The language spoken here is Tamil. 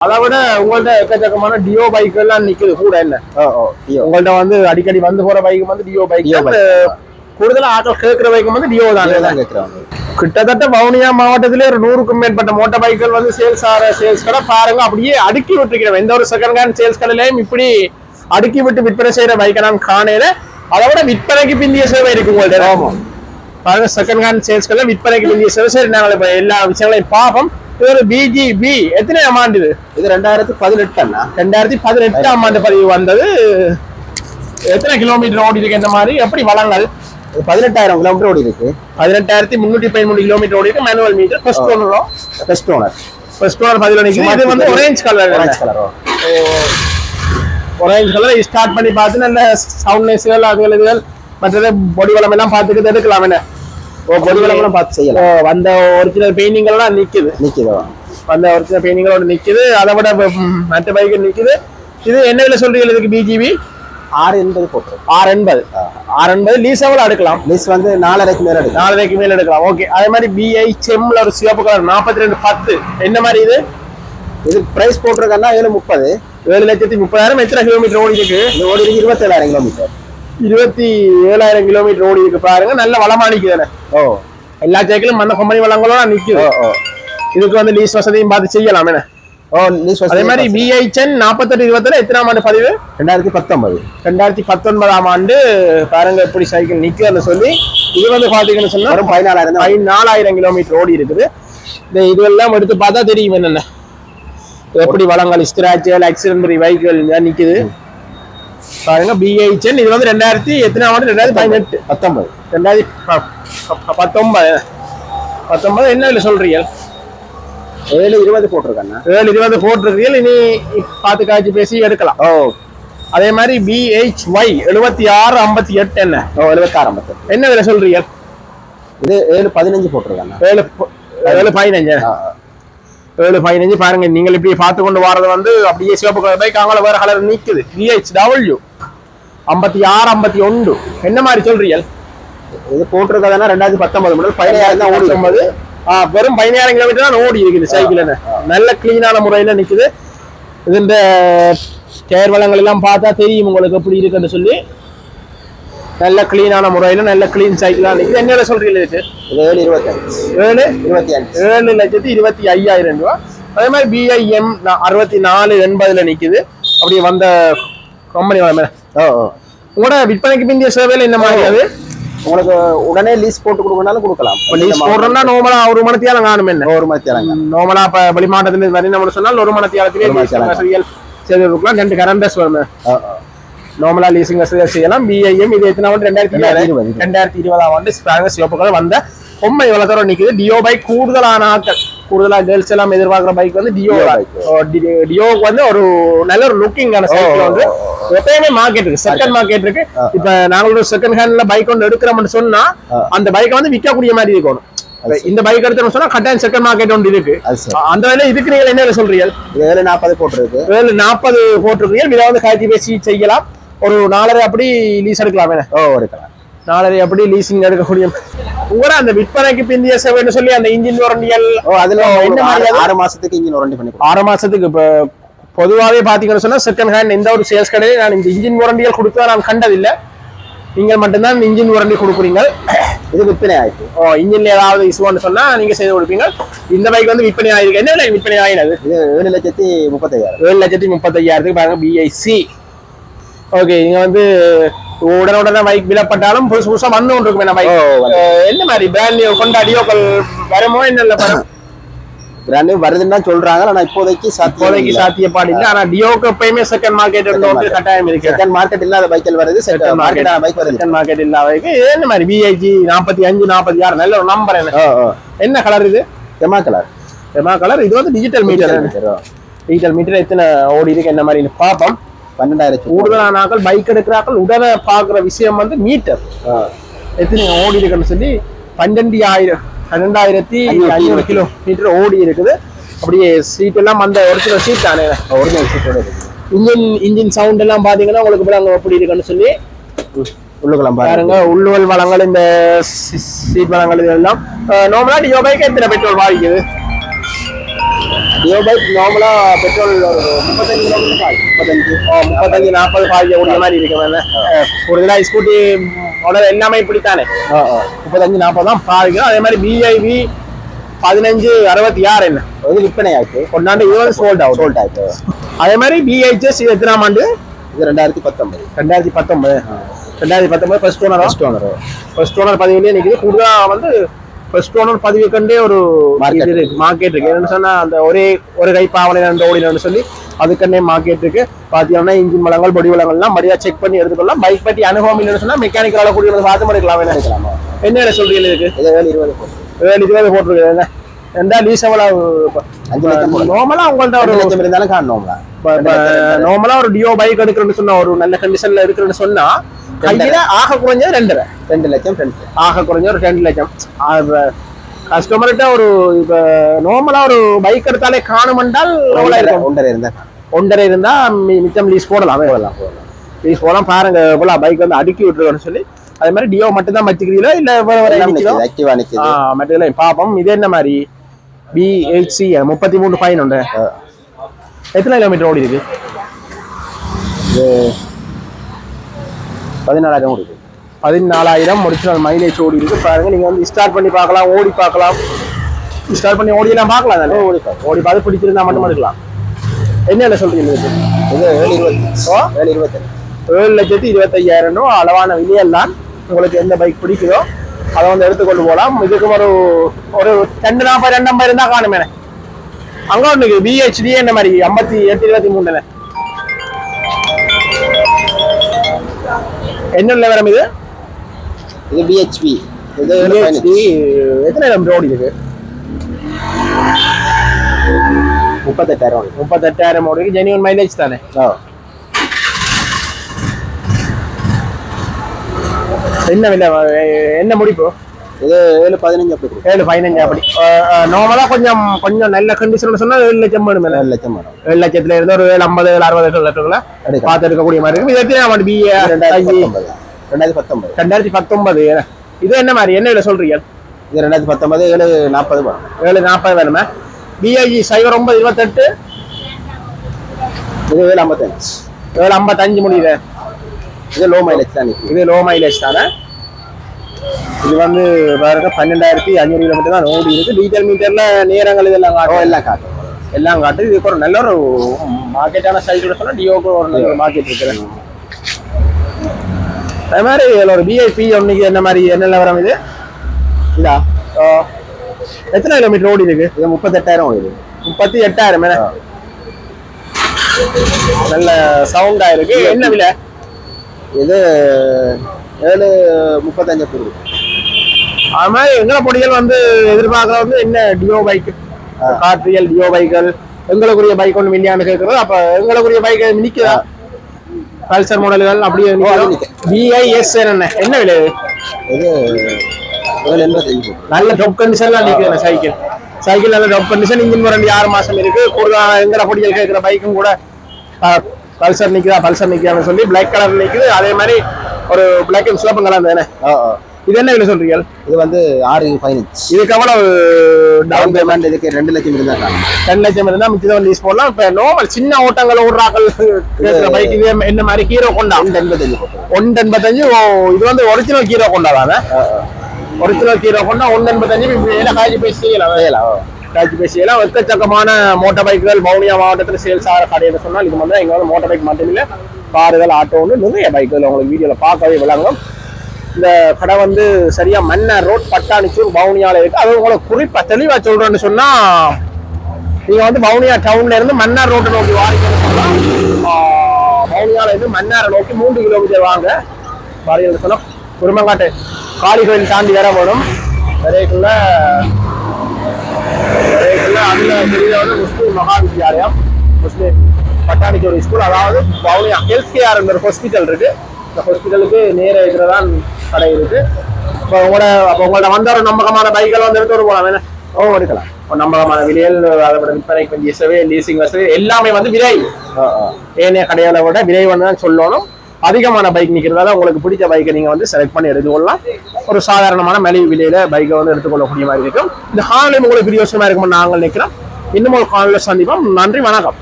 அதை விட உங்கள்ட்ட எக்கச்சக்கமான டியோ பைக் எல்லாம் நிக்குது கூட டியோ உங்கள்ட்ட வந்து அடிக்கடி வந்து போற பைக் வந்து டியோ பைக். கூடுதலா ஆட்கள் கேட்கிற பைக் வந்து டியோ தான்? கேட்குறாங்க கிட்டத்தட்ட வவுனியா மாவட்டத்திலே ஒரு நூறுக்கும் மேற்பட்ட மோட்டார் பைக்கள் வந்து சேல்ஸ் ஆகிற சேல்ஸ் கடை பாருங்க அப்படியே அடுக்கி விட்டுருக்கிறோம் எந்த ஒரு செகண்ட் ஹேண்ட் சேல்ஸ் கடையிலையும் இப்படி அடுக்கி விட்டு விற்பனை செய்யற பைக்கை நான் காணையில அதை விட விற்பனைக்கு பிந்திய சேவை இருக்கு உங்கள்ட்ட. பாருங்க செகண்ட் ஹேண்ட் சேல்ஸ் விற்பனைக்கு பிந்திய சேவை. சரி நாங்கள் எல்லா விஷயங்களையும் பார்ப்போம் இது ஒரு பிஜிபி எத்தனை ஆண்டு இது? இது ரெண்டாயிரத்தி பதினெட்டு ரெண்டாயிரத்தி பதினெட்டாம் ஆண்டு பதிவு வந்தது. எத்தனை கிலோமீட்டர் ஓடி இருக்கு இந்த மாதிரி? எப்படி வளங்கள் பதினெட்டாயிரம் கிலோமீட்டர் ஓடி இருக்கு பதினெட்டாயிரத்தி முன்னூற்றி பதிமூணு கிலோமீட்டர் ஓடி இருக்கு மேனுவல் மீட்டர் ஃபர்ஸ்ட் ஓனரும் பெஸ்ட் ஓனர் ஃபர்ஸ்ட் ஓனர் பதிவு நிற்குது இது வந்து ஒரேஞ்ச் கலர் ஆரஞ்சு கலரோ ஒரேஞ்ச் கலர் ஸ்டார்ட் பண்ணி பார்த்து நல்ல சவுண்ட்னஸ்கள் அதுகள் இதுகள் மற்றது பொடி வளம் எல்லாம் பார்த்துக்கிட்டு எடுக்கலாம் என்ன? ஓ பொடி விளம்பரம் பார்த்து செய்யலாம். வந்த ஒரிஜினல் பெயிண்டிங் எல்லாம் நிக்குது. நிக்குதோ? வந்த ஒரிஜினல் பெயிண்டிங்களோட நிக்குது. அதை விட மற்ற பைக்கு நிக்குது. இது என்ன விலை சொல்றீங்க இதுக்கு பிஜிபி ஆறு எண்பது போட்டுரும் ஆறு எண்பது. ஆறு எண்பது. லீஸாவில் எடுக்கலாம்? மிஸ் வந்து நாலரைக்கு மேல எடுக்கலாம். நாலரைக்கு மேல எடுக்கலாம். ஓகே அதே மாதிரி பிஐ செம்ல ஒரு சிவப்பு கலர் நாற்பத்தி ரெண்டு பத்து. என்ன மாதிரி இது? இது பிரைஸ் போட்டிருக்கேன்னா ஏழு முப்பது. ஏழு லட்சத்தி முப்பதாயிரம் எத்தனை கிலோமீட்டர் ஓடி இருக்கு ஓடி இருக்கு இருபத்தேழாயிரம் கிலோமீட்டர் இருபத்தி ஏழாயிரம் கிலோமீட்டர் ஓடி இருக்கு பாருங்க. நல்ல வளமா நிக்குது ஓ. எல்லா சைக்கிளும் மந்த கம்பெனி வளங்களோட நிக்குது. இதுக்கு வந்து லீஸ் வசதியும் பார்த்து செய்யலாம் என்ன ஓ நீ அதே மாதிரி பிஐச்சன் நாற்பத்தெட்டு இருபத்துல எத்தனாம் ஆண்டு பதிவு? ரெண்டாயிரத்தி பத்தொன்பது. ரெண்டாயிரத்தி பத்தொன்பதாம் ஆண்டு பாருங்க எப்படி சைக்கிள் நிக்குதுன்னு சொல்லி. இது வந்து பாத்தீங்கன்னு சொன்னா பதினாலாயிரம் நாலாயிரம் கிலோமீட்டர் ஓடி இருக்குது. இந்த இதெல்லாம் எடுத்து பார்த்தா தெரியும் என்னென்ன. எப்படி வளங்கள் ஸ்கிராச்சல் ஆக்சிடென்ட் வெஹிக்கிள் நிக்குது. பாருங்க பிஐச்சன் இது வந்து ரெண்டாயிரத்தி எத்தனாம் ஆண்டு? ரெண்டாயிரத்தி பதினெட்டு. பத்தொன்பது. ரெண்டாயிரத்தி பத்தொன்பது. பத்தொன்பது என்ன இல்லை சொல்றீங்க? ஏழு இருபது போட்டிருக்கேண்ணா ஏழு இருபது போட்டிருக்கீங்க. இனி பார்த்து காய்ச்சி பேசி எடுக்கலாம். ஓ. அதே மாதிரி பிஹெச்ஒய் எழுபத்தி ஆறு ஐம்பத்தி எட்டு என்ன? ஓ எழுபத்தாறு ஐம்பத்தெட்டு என்ன விலை சொல்றீங்க? இது ஏழு பதினஞ்சு போட்டிருக்கேண்ணா ஏழு ஏழு பதினஞ்சு. ஏழு பதினஞ்சு பாருங்க நீங்கள் இப்படி பார்த்து கொண்டு வரது வந்து அப்படியே சிவப்பு கலர் பைக் அங்கே வேற கலர் நிக்குது. பிஹெச் டபிள்யூ ஐம்பத்தி ஆறு ஐம்பத்தி ஒன்று. என்ன மாதிரி சொல்றீங்க? இது போட்டிருக்கதுன்னா ரெண்டாயிரத்தி பத்தொன்பது முதல் பதினாயிரம் தான் ஓடி வெறும் பதினாயிரம் கிலோமீட்டர் தான் ஓடி இருக்குது சைக்கிள் நல்ல கிளீனான முறையில நிக்குது. இது இந்த டயர் வளங்கள் எல்லாம் பார்த்தா தெரியும் உங்களுக்கு எப்படி இருக்குன்னு சொல்லி. நல்ல கிளீனான முறையில நல்ல கிளீன் சைக்கிளா நிக்குது. என்ன சொல்றீங்க இது ஏழு இருபத்தஞ்சு ஏழு? இருபத்தி அஞ்சு. ஏழு லட்சத்தி இருபத்தி ஐயாயிரம் ரூபா. அதே மாதிரி பிஐஎம் அறுபத்தி நாலு எண்பதுல நிக்குது. அப்படியே வந்த கம்பெனி ஓ ஓ. உங்களோட விற்பனைக்கு பிந்திய சேவையில என்ன மாதிரி உங்களுக்கு உடனே லீஸ் போட்டு கொடுக்கணும்னாலும் கொடுக்கலாம். லீஸ் போடுறோம்னா நார்மலா ஒரு மணத்தியாலம் காணும் என்ன? ஒரு மணி தராங்க நார்மலா இப்ப வெளிமாட்டத்துல வரி நம்ம சொன்னால் ஒரு மணத்தியாலத்திலே செய்து கொடுக்கலாம். ரெண்டு கரண்டஸ் வரும். ஓ ஓ. நார்மலா லீசிங் வசதிகள் செய்யலாம். பிஐஎம் இது எத்தனை ஆண்டு? ரெண்டாயிரத்தி இருபது. ரெண்டாயிரத்தி இருபதாம் ஆண்டு ஸ்பாங்க சிவப்புகள் வந்த பொம்மை இவ்வளவு தூரம் நிக்குது டியோ பைக் கூடுதலான ஆட்கள். கூடுதலா கேர்ள்ஸ் எல்லாம் எதிர்பார்க்குற பைக் வந்து டியோ டியோ தான். bike. ஓ, டி- டியோவுக்கு வந்து ஒரு நல்ல ஒரு லுக்கிங்கான சைக்கிள் வந்து எப்பயுமே மார்க்கெட் இருக்கு. செகண்ட் மார்க்கெட் இருக்கு. இப்ப நாங்க ஒரு செகண்ட் ஹேண்ட்ல பைக் ஒன்று எடுக்கிறோம்னு சொன்னா. அந்த பைக்கை வந்து விற்கக்கூடிய மாதிரி இருக்கணும். இந்த பைக் எடுத்தோம்னு சொன்னா கட்டாயம் செகண்ட் மார்க்கெட் ஒன்று இருக்கு. அந்த வேலை இதுக்கு நீங்க என்ன சொல்றீங்க ஏழு நாற்பது போட்டிருக்கு. ஏழு நாற்பது போட்டிருக்கீங்க இதை வந்து காய்ச்சி பேசி செய்யலாம். ஒரு நாலரை அப்படி லீஸ் எடுக்கலாம் வேணே ஓ எடுக்கலாம். நாலரை அப்படி லீசிங் எடுக்கக்கூடிய உங்களோட அந்த விற்பனைக்கு பிந்திய சேவைன்னு சொல்லி அந்த இன்ஜின் வாரண்டியல் அதுல ஆறு மாசத்துக்கு இன்ஜின் வாரண்டி பண்ணி ஆறு மாசத்துக்கு இப்போ பொதுவாகவே பார்த்தீங்கன்னு சொன்னா செகண்ட் ஹேண்ட் எந்த ஒரு சேல்ஸ் கடையில நான் இந்த இன்ஜின் வாரண்டியல் கொடுத்தா நான் கண்டதில்லை. நீங்கள் மட்டும்தான் இன்ஜின் வாரண்டி கொடுக்குறீங்க. இது விற்பனை ஆயிடுச்சு ஓ இன்ஜின்ல ஏதாவது இஷ்யூன்னு சொன்னா நீங்க செய்து கொடுப்பீங்க. இந்த பைக் வந்து விற்பனை ஆயிருக்கு. என்ன விற்பனை ஆயினது? ஏழு லட்சத்தி முப்பத்தையாயிரம். ஏழு லட்சத்தி முப்பத்தையாயிரத்துக்கு பாருங்க பிஐசி ஓகே நீங்க வந்து உடனே உடனே பைக் விலப்பட்டாலும் புதுசு புதுசா வந்து கொண்டு இருக்கும் பைக். என்ன மாதிரி? பிராண்ட் நியூ கொண்டாடியோக்கள் வருமோ? என்ன இல்ல பரம் பிராண்டு வருதுன்னு தான் சொல்றாங்க. ஆனா இப்போதைக்கு இப்போதைக்கு சாத்தியப்பாடு இல்லை. ஆனா டியோக்கு எப்பயுமே செகண்ட் மார்க்கெட் இருந்தோம் கட்டாயம் இருக்கு. செகண்ட் மார்க்கெட் இல்லாத பைக்கல் வருது. செகண்ட். மார்க்கெட் பைக் வருது. செகண்ட் மார்க்கெட் இல்லாததுக்கு என்ன மாதிரி? பிஐஜி நாற்பத்தி அஞ்சு நாற்பத்தி ஆறு. நல்ல ஒரு நம்பர் என்ன என்ன கலர் இது? எமா கலர் எமா கலர் இது வந்து டிஜிட்டல் மீட்டர் டிஜிட்டல் மீட்டர் எத்தனை ஓடி இருக்கு? என்ன மாதிரி? பார்ப்போம் பன்னெண்டாயிரத்தி கூடுதலான ஆட்கள் பைக் எடுக்கிறார்கள் உடனே பார்க்குற விஷயம் வந்து மீட்டர் எத்தனை ஓடி இருக்குன்னு சொல்லி பன்னெண்டு ஆயிரம் பன்னெண்டாயிரத்தி ஐநூறு கிலோ மீட்டர் ஓடி இருக்குது. அப்படியே சீட் எல்லாம் அந்த ஒரிஜினல் சீட் தானே? ஒரிஜினல் சீட்டோட இருக்குது. இன்ஜின் இன்ஜின் சவுண்ட் எல்லாம் பாத்தீங்கன்னா உங்களுக்கு விலங்கு எப்படி இருக்குன்னு சொல்லி உள்ளுக்குளம் பாருங்க. உள்ளுவல் வளங்கள் இந்த சீட் வளங்கள் இதெல்லாம் நார்மலா டியோ பைக் எத்தனை பெட்ரோல் பாதிக்குது டியோ பைக் நார்மலா பெட்ரோல் ஒரு முப்பத்தஞ்சு கிலோமீட்டர் ஆகும் முப்பத்தஞ்சு. முப்பத்தஞ்சு நாற்பது பாதிக்கக்கூடிய மாதிரி இருக்கு வேணா கூடுதலாக ஸ்கூட்டி மாடல் எல்லாமே இப்படித்தானே? முப்பத்தஞ்சு நாற்பது தான் பாதிக்கும் அதே மாதிரி பிஐவி பதினஞ்சு அறுபத்தி ஆறு என்ன? இது விற்பனை ஆயிட்டு. கொண்டாண்டு இருபது சோல்ட் அவுட் சோல்ட் ஆயிட்டு அதே மாதிரி பிஹெச்எஸ் எத்தனாம் ஆண்டு? இது ரெண்டாயிரத்தி பத்தொன்பது. ரெண்டாயிரத்தி பத்தொன்பது. ரெண்டாயிரத்தி பத்தொன்பது first owner first owner first owner பதிவுலேயே நிற்குது கூடுதலாக வந்து ஃபர்ஸ்ட் ஓனர் பதிவு கண்டே ஒரு இது இருக்கு மார்க்கெட் இருக்கு. என்னன்னு சொன்னா அந்த ஒரே ஒரு கை பாவனை ரெண்டு ஓடினு சொல்லி அதுக்கன்னே மார்க்கெட் இருக்கு. பார்த்தீங்கன்னா இன்ஜின் வளங்கள் பொடி வளங்கள்லாம் மரியா செக் பண்ணி எடுத்துக்கொள்ளலாம். பைக் பற்றி அனுபவம் இல்லைன்னு சொன்னா மெக்கானிக்கலால கூடிய பார்த்து எடுக்கலாம் என்ன எடுக்கலாமா என்ன சொல்றீங்க இதுக்கு? இது ஏழு இருபது. போட்டு. ஏழு இருபது போட்டிருக்கேன் ரெண்டா போடலாம். நார்மலா உங்கள்ட்ட ஒரு லட்சம் இருந்தாலும் காணணும்ல. நார்மலா ஒரு டியோ பைக் எடுக்கிறேன்னு சொன்னா ஒரு நல்ல கண்டிஷன்ல எடுக்கிறேன்னு சொன்னா கையில ஆக குறைஞ்சது ரெண்டரை. ரெண்டு லட்சம் ஃப்ரெண்ட்ஸ் ஆக குறைஞ்ச ஒரு ரெண்டு லட்சம். கஸ்டமர்கிட்ட ஒரு இப்ப நார்மலா ஒரு பைக் எடுத்தாலே எவ்வளவு இருக்கும்? ஒன்றரை இருந்தா ஒன்றரை இருந்தா மிச்சம் லீஸ் போடலாம் போடலாம் லீஸ் போடலாம் பாருங்க எவ்வளவு பைக் வந்து அடுக்கி விட்டுருக்கோன்னு சொல்லி. அதே மாதிரி டியோ மட்டும் தான் வச்சுக்கிறீங்களோ இல்ல வேற வேற ஆக்டிவா நிக்குது மற்றதுல பாப்போம். இது என்ன மாதிரி? பிஹெச்சி முப்பத்தி மூணு ஃபைன் உண்டு. எத்தனை கிலோமீட்டர் ஓடி இருக்கு பதினாலாயிரம் இருக்கு பதினாலாயிரம் முடிச்சு மைலேஜ் ஓடி இருக்கு. பாருங்க நீங்க வந்து ஸ்டார்ட் பண்ணி பார்க்கலாம் ஓடி பார்க்கலாம். ஸ்டார்ட் பண்ணி ஓடி எல்லாம் பார்க்கலாம் தானே? ஓடி ஓடி பார்த்து பிடிச்சிருந்தா மட்டும் எடுக்கலாம். என்ன சொல்றீங்க? இது ஏழு இருபத்தி ஏழு இருபத்தஞ்சு. ஏழு லட்சத்தி இருபத்தையாயிரம் ரூபா அளவான விலையல் தான் உங்களுக்கு எந்த பைக் பிடிக்குதோ அதை வந்து எடுத்துக்கொண்டு போகலாம். இதுக்கு ஒரு ஒரு ரெண்டு நாற்பது ரெண்டு ஐம்பது இருந்தா காணுமே அங்க ஒன்று பிஹெச்டி என்ன மாதிரி? ஐம்பத்தி எட்டு இருபத்தி மூணுல என்ன நிலவரம் இது? இது பிஹெச்பி இது பதினஞ்சு. எத்தனை கிலோமீட்டர் ஓடி இருக்கு முப்பத்தெட்டாயிரம். முப்பத்தெட்டாயிரம் இருக்கு ஜெனியூன் மைலேஜ் தானே? ஆ. என்ன விலை என்ன முடிப்பு? இது ஏழு பதினஞ்சு அப்படி ஏழு பதினஞ்சு அப்படி. நார்மலா கொஞ்சம் கொஞ்சம் நல்ல கண்டிஷன் சொன்னா ஏழு லட்சம் வேணும் ஏழு லட்சம் வரும் ஏழு லட்சத்துல இருந்து ஒரு ஏழு ஐம்பது ஏழு அறுபது லட்சங்களை எடுக்கலாம் பார்த்து எடுக்கக்கூடிய மாதிரி இருக்கும் இது எத்தனை பிஏ ரெண்டாயிரத்தி பத்தொன்பது. ரெண்டாயிரத்தி பத்தொன்பது. இது என்ன மாதிரி? என்ன விலை சொல்றீங்க? இது ரெண்டாயிரத்தி பத்தொன்பது ஏழு நாற்பது வரும் ஏழு நாற்பது வேணுமே? பிஐஜி சைபர் ஒன்பது இருபத்தெட்டு. இது ஏழு ஐம்பத்தஞ்சு. ஏழு ஐம்பத்தஞ்சு முடியுது. இது லோ மைலேஜ் தான் இது லோ மைலேஜ் தானே? இது வந்து பாருங்க பன்னெண்டாயிரத்தி அஞ்சூறு கிலோமீட்டர் தான் ஓடி இருக்கு டீட்டெயில் மீட்டர்ல நேரங்கள் இதெல்லாம் காட்டும் எல்லாம் காட்டும் எல்லாம் காட்டு. இதுக்கு ஒரு நல்ல ஒரு மார்க்கெட்டான சைக்கிள் சொன்னா டியோக்கு ஒரு நல்ல மார்க்கெட் இருக்குது அதே மாதிரி இதில் ஒரு பிஐபி ஒன்றைக்கு என்ன மாதிரி என்ன நிலவரம் இது? இதா. எத்தனை கிலோமீட்டர் ஓடி இருக்கு? இது முப்பத்தெட்டாயிரம் ஓடுது. முப்பத்தி எட்டாயிரம் என்ன. நல்ல சவுண்டா இருக்கு. என்ன விலை? இது ஏழு முப்பத்தஞ்சு இருக்கு அது மாதிரி எங்களை பொடிகள் வந்து எதிர்பார்க்கறது வந்து என்ன டியோ பைக் கார்த்தியல் டியோ பைக்கள் எங்களுக்குரிய பைக் ஒன்று மில்லியான்னு கேட்கறது அப்ப எங்களுக்குரிய பைக் நிக்குதா பல்சர் மாடல்கள் அப்படியே. பிஐஎஸ் என்ன? என்ன விலை நல்ல டொப் கண்டிஷன்லாம் நிக்குது சைக்கிள் சைக்கிள் நல்ல டொப் கண்டிஷன் இன்ஜின் ரெண்டு ஆறு மாசம் இருக்கு. கூடுதல் எங்களை பொடிகள் கேட்கிற பைக்கும் கூட பல்சர் நிக்குதா பல்சர் நிக்குதான்னு சொல்லி பிளாக் கலர் நிக்குது. அதே மாதிரி ஒரு பிளாக் அண்ட் சிவப்பு கலர் தானே? ஆ ஆ. இது என்ன விலை சொல்றீங்க? இது வந்து ஆறு பதினஞ்சு. இதுக்கு எவ்வளவு டவுன் பேமெண்ட் இதுக்கு ரெண்டு லட்சம் இருந்தா டென் லட்சம் இருந்தா மிச்சம் லீஸ் போடலாம். இப்ப நார்மல் சின்ன ஓட்டங்கள் ஓடுறாக்கள் கேட்கிற பைக் இது என்ன மாதிரி ஹீரோ கொண்டா ரெண்டு எண்பத்தஞ்சு ஒன்று எண்பத்தஞ்சு ஓ, இது வந்து ஒரிஜினல் ஹீரோ கொண்டா தானே? ஒரிஜினல் ஹீரோ கொண்டா ஒன்று எண்பத்தஞ்சு என்ன காய்ச்சி பேசி செய்யலாம் செய்யலாம் ஆ. காய்ச்சி பேசி செய்யலாம் எக்கச்சக்கமான மோட்டார் பைக்குகள் வவுனியா மாவட்டத்தில் சேல்ஸ் ஆகிற கடைன்னு சொன்னால் இது வந்து வந்து மோட்டார் பைக் மட்டும் இல்லை காருகள் ஆட்டோன்னு நிறைய பைக்குகள் உங்களுக்கு வீடியோவில் பார்க்கவே விளங்கும். இந்த கடை வந்து சரியா மன்னர் ரோட் பட்டாணிச்சூர் பவுனியால இருக்கு. அது உங்களை குறிப்பா தெளிவா சொல்றேன்னு சொன்னா நீங்க வந்து வவுனியா டவுன்ல இருந்து மன்னார் ரோட்டை நோக்கி வாரிக்கணும்னு சொன்னா ஆஹ், இருந்து மன்னாரை நோக்கி மூன்று கிலோமீட்டர் வாங்க. வாரிக்கணும்னு சொன்னா குருமங்காட்டு காளி கோயில் தாண்டி வேற வேணும் வரைக்குள்ள வரைக்குள்ள அதுல தெரியாத வந்து முஸ்லீம் மகா வித்யாலயம் முஸ்லீம் ஒரு ஸ்கூல் அதாவது வவுனியா ஹெல்த் கேர் ஒரு ஹாஸ்பிட்டல் இருக்கு. இந்த ஹாஸ்பிட்டலுக்கு நேர இருக்கிறதான் கடை இருக்கு இப்போ உங்களோட அப்போ உங்கள்ட்ட வந்த ஒரு நம்பகமான பைக்கில் வந்து எடுத்து ஒரு போகலாம் ஓ எடுக்கலாம். நம்பகமான விலையில் அதை விட விற்பனைக்கு கொஞ்சம் சேவை லீசிங் வசதி எல்லாமே வந்து விலை. ஏனைய கடைகளை விட விலை வந்து தான் சொல்லணும். அதிகமான பைக் நிற்கிறதால உங்களுக்கு பிடிச்ச பைக்கை நீங்கள் வந்து செலக்ட் பண்ணி எடுத்துக்கொள்ளலாம் ஒரு சாதாரணமான மலிவு விலையில பைக்கை வந்து எடுத்துக்கொள்ளக்கூடிய மாதிரி இருக்கும். இந்த ஹாலும் உங்களுக்கு பிரியோசனமாக இருக்கும்னு நாங்கள் நிற்கிறோம் இன்னும் ஒரு காலில் சந்திப்போம். நன்றி வணக்கம்.